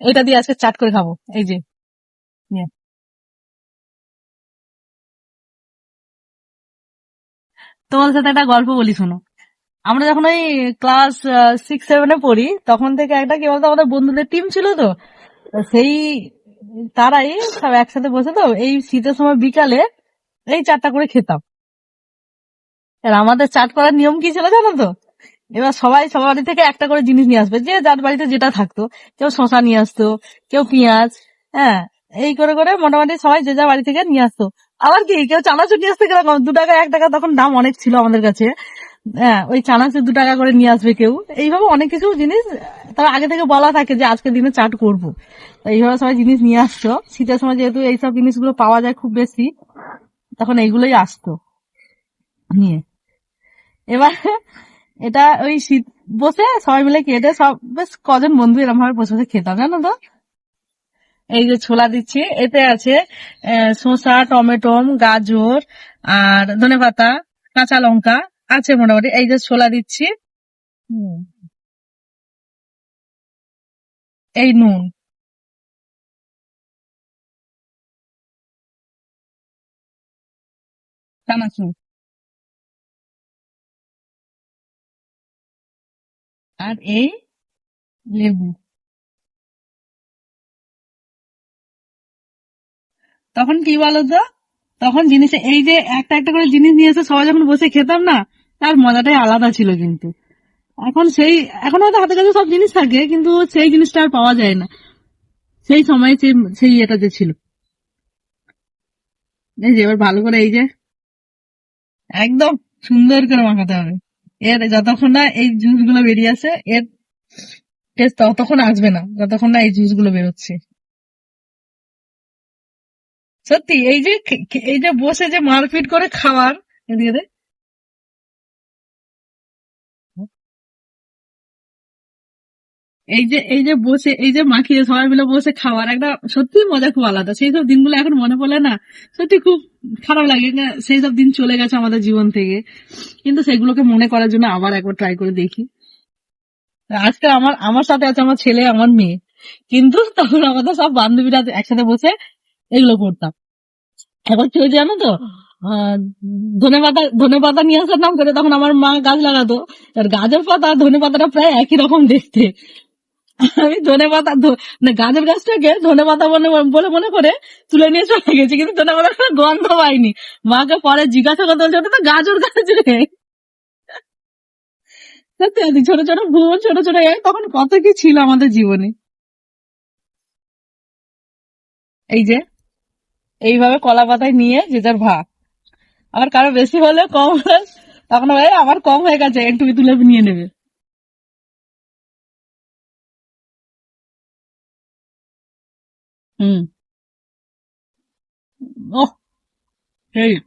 এটা দিয়ে আজকে চাট করে খাব, এই যে। তোমার সাথে একটা গল্প বলি, শোনো। আমরা যখন ওই ক্লাস সিক্স সেভেনে পড়ি, তখন থেকে একটা কি বলতো, আমাদের বন্ধুদের টিম ছিল তো তো সেই তারাই সব একসাথে বসে তো এই শীতের সময় বিকালে এই চারটা করে খেতাম। আর আমাদের চাট করার নিয়ম কি ছিল জানো তো? এবার সবাই, সবার বাড়ি থেকে একটা করে জিনিস নিয়ে আসবে, যে যার বাড়িতে যেটা থাকতো, কেউ শশা নিয়ে আসতো, কেউ পেঁয়াজ হ্যাঁ এই করে করে মোটামুটি সবাই যে যার বাড়ি থেকে নিয়ে আসতো। আবার কি, কেউ চানাচুর নিয়ে আসতে কীরকম দু টাকা, এক টাকা তখন দাম অনেক ছিল আমাদের কাছে হ্যাঁ ওই চানাচুর দু টাকা করে নিয়ে আসবে কেউ। এইভাবে অনেক কিছু জিনিস, তার আগে থেকে বলা থাকে যে আজকের দিনে চাট করব। এইভাবে সবাই জিনিস নিয়ে আসতো। শীতের সময় যেহেতু এইসব জিনিসগুলো পাওয়া যায় খুব বেশি, তখন এইগুলোই আসতো। নিয়ে। এবার এটা ওই শীত বসে সবাই মিলে কেটে সব, বেশ কজন বন্ধু এরকম ভাবে বসে বসে খেতাম, জানো তো? এই যে ছোলা দিচ্ছি, এতে আছে শসা, টমেটো, গাজর, আর ধনেপাতা কাঁচা লঙ্কা, আছে মোটামুটি। এই যে ছোলা দিচ্ছি। এই নুন। চানাচুর আর এই লেবু। তখন কি বলতো? তখন জিনিসে এই যে একটা একটা করে জিনিস নিয়ে এসে সবাই যখন বসে খেতাম না, তার মজাটাই আলাদা ছিল কিন্তু। এখন সেই এখন হয়তো হাতে কাছে সব জিনিস থাকে, কিন্তু সেই জিনিসটা আর পাওয়া যায় না। সেই সময় সেই সেই এটা যে ছিল। এই যে, এবার ভালো করে এই যে একদম সুন্দর করে মাখাতে হবে। এর যতক্ষণ না এই জুসগুলো বেরিয়ে আছে এর টেস্ট ততক্ষণ আসবে না, যতক্ষণ না এই জুসগুলো বেরোচ্ছে। সত্যি, এই যে এই যে বসে যে মারপিট করে খাওয়ার, এদিকে এই যে এই যে বসে, এই যে মাখিয়ে সবাই মিলে বসে খাওয়ার একটা সত্যি মজা খুব আলাদা। সেই সব দিনগুলো এখন মনে পড়লে না, সত্যি খুব খারাপ লাগে সেই সব দিন চলে গেছে আমাদের জীবন থেকে। কিন্তু সেগুলোকে মনে করার জন্য আবার একবার ট্রাই করে দেখি। আজকে আমার আমার সাথে আছে আমার ছেলে, আমার মেয়ে। কিন্তু তখন আমাদের সব বান্ধবীরা একসাথে বসে এগুলো করতাম। এখন কি হয়েছে জানো তো ধনে পাতা ধনে পাতা নিয়ে আসার নাম করে তখন আমার মা গাছ লাগাতো। আর গাছের পাতা ধনে পাতাটা প্রায় একই রকম দেখতে। আমি ধনে পাতা না গাছের গাছটাকে ধনে পাতা বলে মনে করে তুলে নিয়ে চলে গেছি, কিন্তু ধনে কোনো গন্ধ পাইনি। মাকে পরে জিজ্ঞাসা করতে বলছে, ওটা তো গাজর গাছ রে। সত্যি ছোট ছোট ভুল, ছোট ছোট তখন কত কি ছিল আমাদের জীবনে। এই যে, এইভাবে কলা পাতায় নিয়ে যে যার ভাগ। আবার কারও বেশি হলে কম হলে তখন ভাই, আমার কম হয়ে গেছে, একটু তুলে নিয়ে নেবে। 嗯。哦可以。